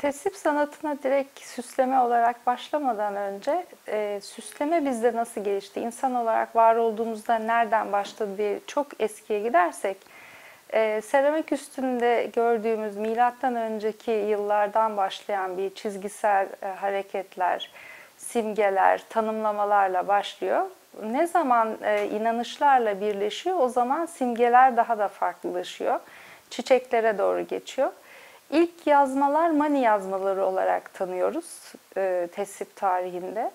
tesip sanatına direkt süsleme olarak başlamadan önce e, süsleme bizde nasıl gelişti? İnsan olarak var olduğumuzda nereden başladı diye çok eskiye gidersek e, seramik üstünde gördüğümüz milattan önceki yıllardan başlayan bir çizgisel e, hareketler, simgeler, tanımlamalarla başlıyor. Ne zaman e, inanışlarla birleşiyor o zaman simgeler daha da farklılaşıyor. Çiçeklere doğru geçiyor. İlk yazmalar Mani yazmaları olarak tanıyoruz e, tesip tarihinde.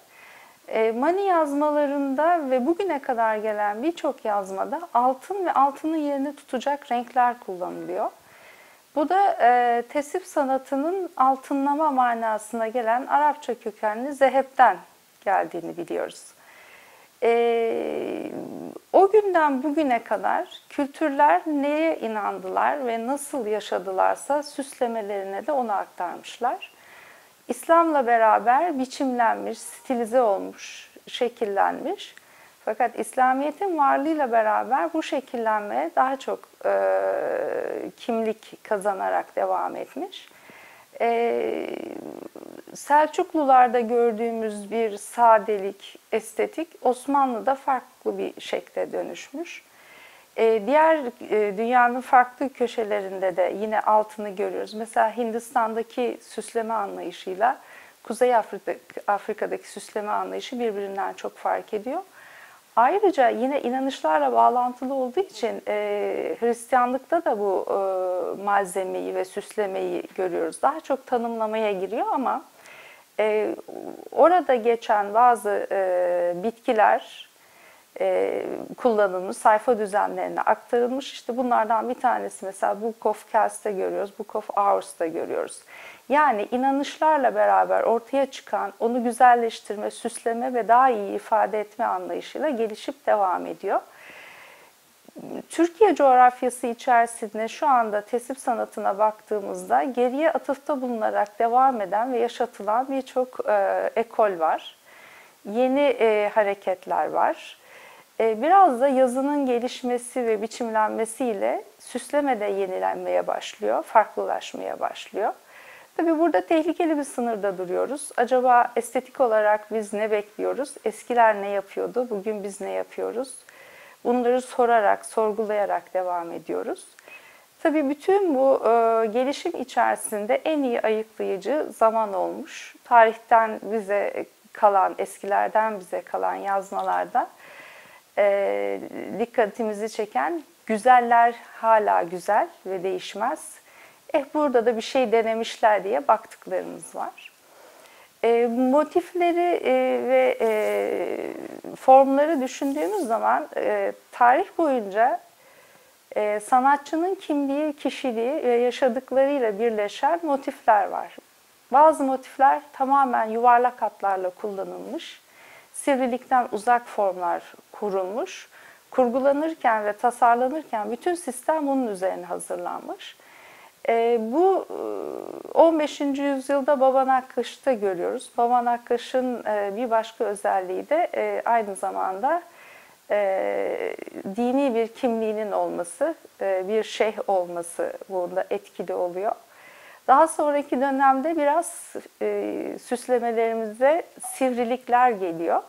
E, Mani yazmalarında ve bugüne kadar gelen birçok yazmada altın ve altının yerini tutacak renkler kullanılıyor. Bu da e, tesip sanatının altınlama manasına gelen Arapça kökenli zehepten geldiğini biliyoruz. E, o günden bugüne kadar kültürler neye inandılar ve nasıl yaşadılarsa süslemelerine de onu aktarmışlar. İslam'la beraber biçimlenmiş, stilize olmuş, şekillenmiş. Fakat İslamiyet'in varlığıyla beraber bu şekillenmeye daha çok e, kimlik kazanarak devam etmiş. E, Selçuklularda gördüğümüz bir sadelik, estetik Osmanlı'da farklı bir şekle dönüşmüş. Ee, diğer e, dünyanın farklı köşelerinde de yine altını görüyoruz. Mesela Hindistan'daki süsleme anlayışıyla Kuzey Afrika'daki süsleme anlayışı birbirinden çok fark ediyor. Ayrıca yine inanışlarla bağlantılı olduğu için e, Hristiyanlıkta da bu e, malzemeyi ve süslemeyi görüyoruz. Daha çok tanımlamaya giriyor ama e, orada geçen bazı e, bitkiler e, kullanılmış, sayfa düzenlerine aktarılmış. İşte bunlardan bir tanesi mesela Book of Kels'te görüyoruz, Book of Hours'ta görüyoruz. Yani inanışlarla beraber ortaya çıkan, onu güzelleştirme, süsleme ve daha iyi ifade etme anlayışıyla gelişip devam ediyor. Türkiye coğrafyası içerisinde şu anda tesip sanatına baktığımızda geriye atıfta bulunarak devam eden ve yaşatılan birçok e, ekol var. Yeni e, hareketler var. E, biraz da yazının gelişmesi ve biçimlenmesiyle süsleme de yenilenmeye başlıyor, farklılaşmaya başlıyor. Tabi burada tehlikeli bir sınırda duruyoruz. Acaba estetik olarak biz ne bekliyoruz? Eskiler ne yapıyordu? Bugün biz ne yapıyoruz? Bunları sorarak, sorgulayarak devam ediyoruz. Tabii bütün bu e, gelişim içerisinde en iyi ayıklayıcı zaman olmuş. Tarihten bize kalan, eskilerden bize kalan yazmalarda e, dikkatimizi çeken güzeller hala güzel ve değişmez. Eh burada da bir şey denemişler diye baktıklarımız var. E, motifleri e, ve e, formları düşündüğümüz zaman e, tarih boyunca e, sanatçının kimliği, kişiliği ve yaşadıklarıyla birleşen motifler var. Bazı motifler tamamen yuvarlak hatlarla kullanılmış, sivrilikten uzak formlar kurulmuş. Kurgulanırken ve tasarlanırken bütün sistem bunun üzerine hazırlanmış. E, bu 15. E, yüzyılda Baba Nakkaş'ta görüyoruz. Baba Nakkaş'ın e, bir başka özelliği de e, aynı zamanda e, dini bir kimliğinin olması, e, bir şeyh olması bunda etkili oluyor. Daha sonraki dönemde biraz e, süslemelerimize sivrilikler geliyor.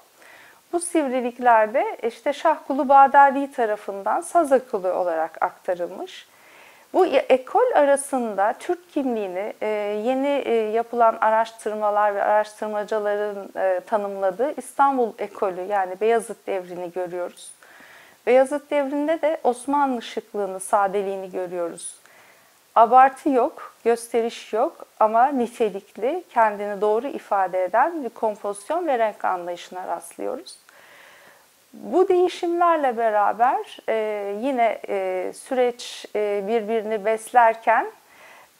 Bu sivriliklerde işte Şahkulu Badali tarafından saz olarak aktarılmış. Bu ekol arasında Türk kimliğini e, yeni e, yapılan araştırmalar ve araştırmacıların e, tanımladığı İstanbul ekolü yani Beyazıt devrini görüyoruz. Beyazıt devrinde de Osmanlı şıklığını, sadeliğini görüyoruz. Abartı yok, gösteriş yok ama nitelikli, kendini doğru ifade eden bir kompozisyon ve renk anlayışına rastlıyoruz. Bu değişimlerle beraber e, yine e, süreç e, birbirini beslerken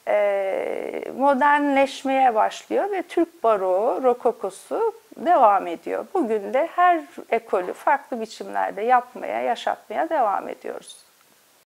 e, modernleşmeye başlıyor ve Türk baroğu, rokokosu devam ediyor. Bugün de her ekolü farklı biçimlerde yapmaya, yaşatmaya devam ediyoruz.